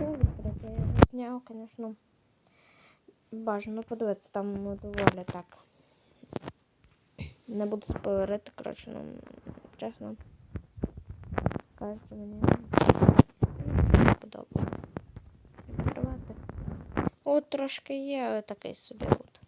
вирішила відкрити. Я його зняв, звісно. Бажано подивитися, там доволі так. Не буду спойлерити, коротше, ну, чесно. Кажучи, мені подобається. От трошки є але такий собі от.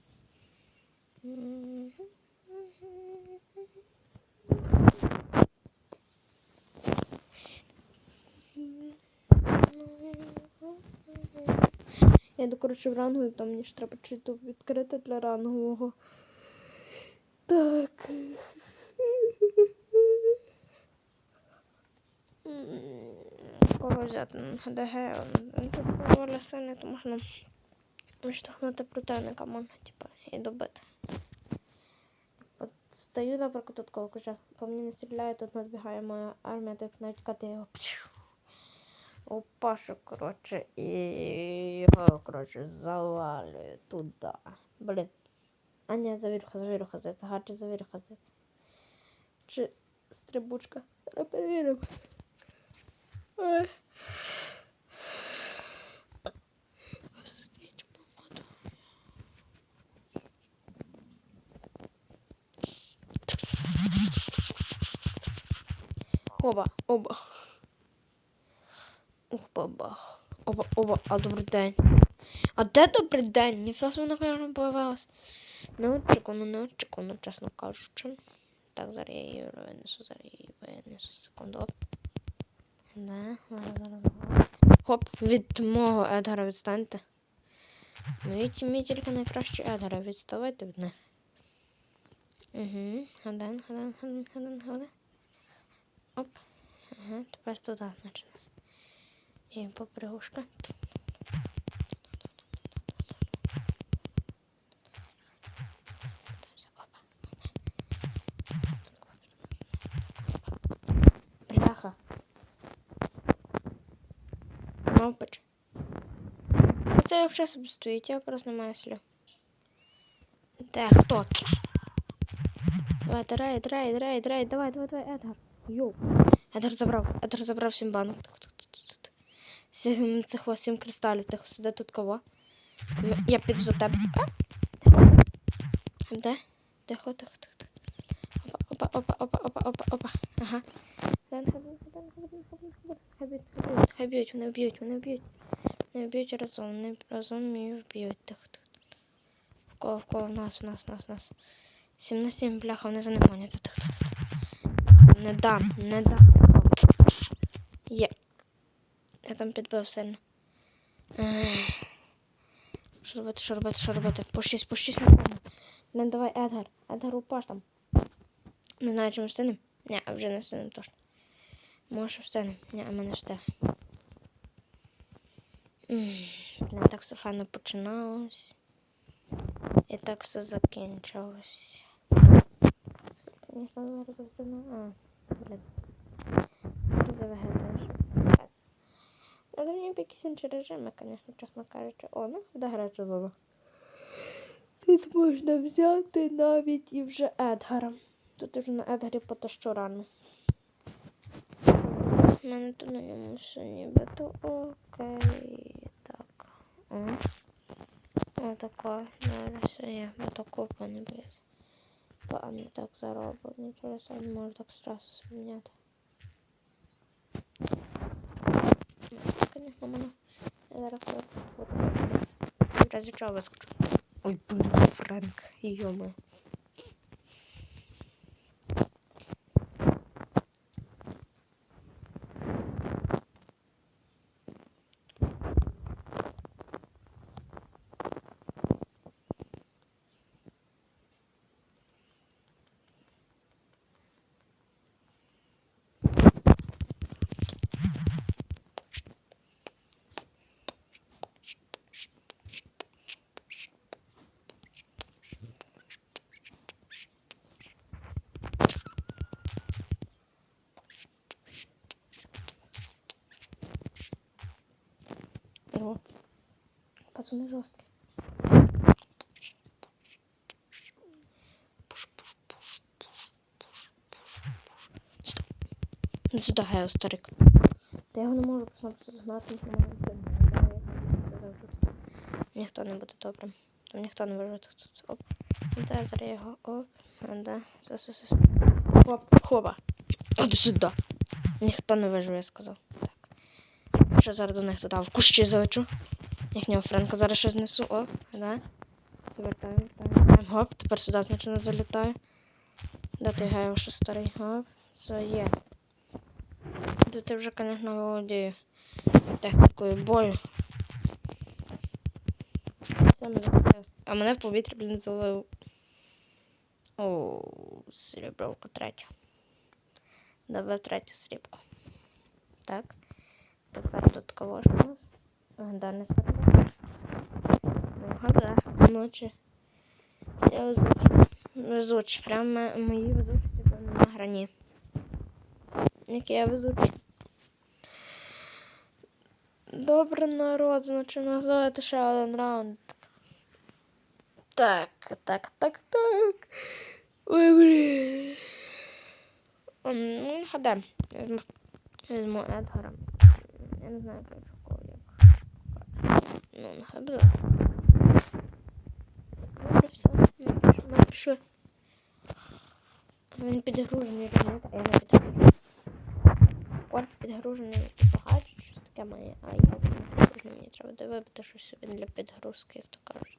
Йду, коротше, в ранговий, там мені ж треба читу відкрити для рангового. Так. Кого взяти на ГДГ? Ну, Тут доволі сильний, то можна штовхнути противника, можна, типа, і добити. От стою, наприклад, тут коло вже по мені не стріляє, тут надбігає моя армія, так навіть кати його. Опашу, коротше, і його, коротше, завалюю туди. Блін. А ні, завірюха, завірюха, зайця, гарче завірюха, зайця. Чи стрибучка? Зараз перевіримо. Ой. Оба, оба. Ух, бабах. Оба, оба, а добрий день. А де добрий день? Ніфіга собі, конечно, появилась. Неочікувано, неочікувано, чесно кажучи. Так, зараз я її винесу, зараз я її винесу. Секунду. Оп. Да, зараз, зараз. Хоп, від мого Едгара відстаньте. Мої тімі тільки найкращі Едгара, відставайте від них. Угу, один, один, один, один, один. Оп. Ага, тепер туди, значить. І попригушка. Бляха. Мавпич. Це взагалі собі стоїть, я просто не маю слів. Де хто? Давай, драй, драй, драй, драй, давай, давай, давай, Едгар. Йоу. Едгар забрав, Едгар забрав сім банок. Тихо, тихо, тихо, тихо, тихо. Цих ось сім кристалів, тихо, сиди тут кого. Я піду за тебе. А? Де? Тихо, тихо, тихо. Опа, опа, опа, опа, опа, опа. Ага. Хай б'ють, вони вб'ють, вони вб'ють. Не вб'ють разом, вони разом і вб'ють тих тут. В кого, в кого, в нас, в нас, в нас, в нас. Сім на сім, бляха, вони за ним гоняться. Тих, тих. Не дам, не дам. Є. Я там підбив сильно. Що робити, що робити, що робити? По шість, по шість на кому. Блин, давай, Едгар. Едгар, упаш там. Не знаю, чи ми встигнемо. Ні, вже не встигнемо точно. Може встигнемо. Ні, ми не встигнемо. М, так все файно починалось. І так все закінчилось. Звісно, зараз встигну. А, блін. Ти виглядаєш. Б якісь інші режими, звісно, чесно кажучи. О, ну, де гаряча зона. Тут можна взяти навіть і вже Едгара. Тут вже на Едгарі потащу рано. У мене тут на ньому все нібито окей. Так. О. Отако. Зараз все є. Отако пане боюсь. Пане так. Нічого сам не можу так зразу зміняти. Звісно, мене. Я зараз просто чого вискочу. Ой, блин, Фрэнк, Йома. Пуш. Сюда. Иди Сюда, Гео, старик. Та я його не можу просто знати, мене сказав, ніхто не буде добрим. Там ніхто не виживе тут. Оп. Да, зараз його оп. Да. Все. Хоп, хопа. От сюди. Ніхто не виживе, я сказав. Так. Що зараз до них туди в кущі залечу. Їхнього Френка зараз щось несу. Оп, да. Завертаю, вертаю. Гоп, тепер сюди, значить, не залітаю. Де той гайв, що старий? Гоп. Це є. Тут я вже, звісно, володію технікою бою. Саме захопив. А мене в повітрі, блін, зловив. О, срібровка третя. Добив третю срібку. Так. Тепер тут кого ж у нас? Легендарний. Ну, гада. Ночі. Я везучий. Везучий. Прямо мої прямо на грані. Який я везучий. Добре, народ, значить називати ще один раунд. Так, так, так, так. Ой, блін. Ну, гадаємо. Я візьму, Едгара. Я не знаю, як. Ну, нехай буде. Пішли. Він підгружений, розумієте, а я не підгружений. Корп підгружений, гаджет, щось таке має, а я не підгружений. Мені треба довибити щось собі для підгрузки, як то кажуть.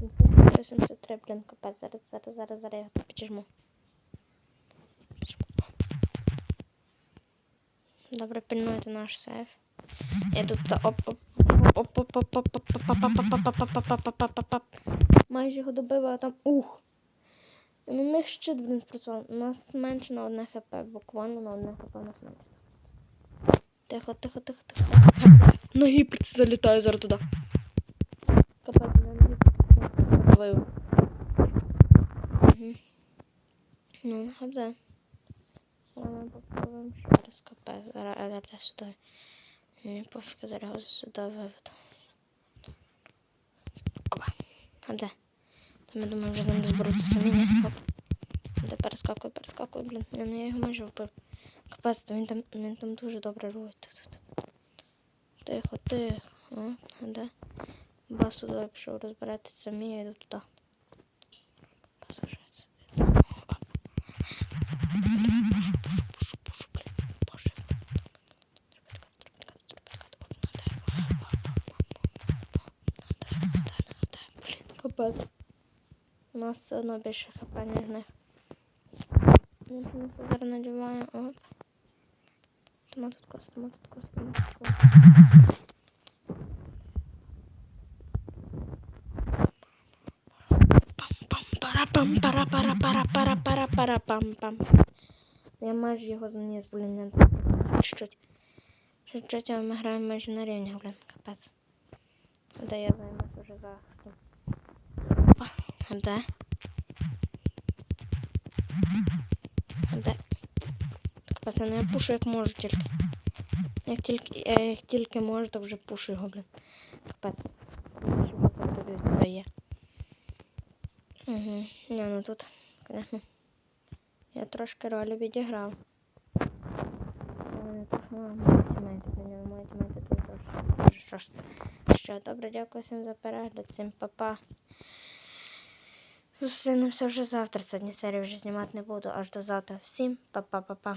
Блін, 73, блін, капець, зараз, зараз, зараз, зараз я його піджму. Добре, пильнуйте наш сейф. Я тут та Ну, нагадаю. Зараз ми попробуємо ще раз КП. Зараз ЛРД сюди. Мені пофіг, зараз його сюди виведу. Опа. А де? Там, я думаю, вже з ним розберуться самі, ні? Оп. Де перескакую, перескакую, блін. Ні, ну я його майже вбив. Капець, він там, він там дуже добре робить. Тут, тут. Тихо, тихо. О, де? Бас удар пішов розбиратися, самі, я йду туди. Капець. У нас все одно більше хп, ніж них. Зараз надіваю. Оп. Тома тут кост, тома тут кост, тома тут кост. Пам-пам, пара-пара-пара-пара-пара-пара-пара-пам-пам. Я майже його заніс, блін, не чуть-чуть. Чуть-чуть, ми граємо майже на рівні, блін, капець. Де я займусь уже захистом. МТ. МТ. Так, пацани, я пушу як можу тільки. Як тільки я як тільки можу, то вже пушу його, блін. Капець. Що це є. Угу. Не, ну тут. Я трошки ролі відіграв. Що ж, добре, дякую всім за перегляд, всім па-па. Зустрінемося вже завтра. Сьогодні серію вже знімати не буду. Аж до завтра. Всім па-па-па-па.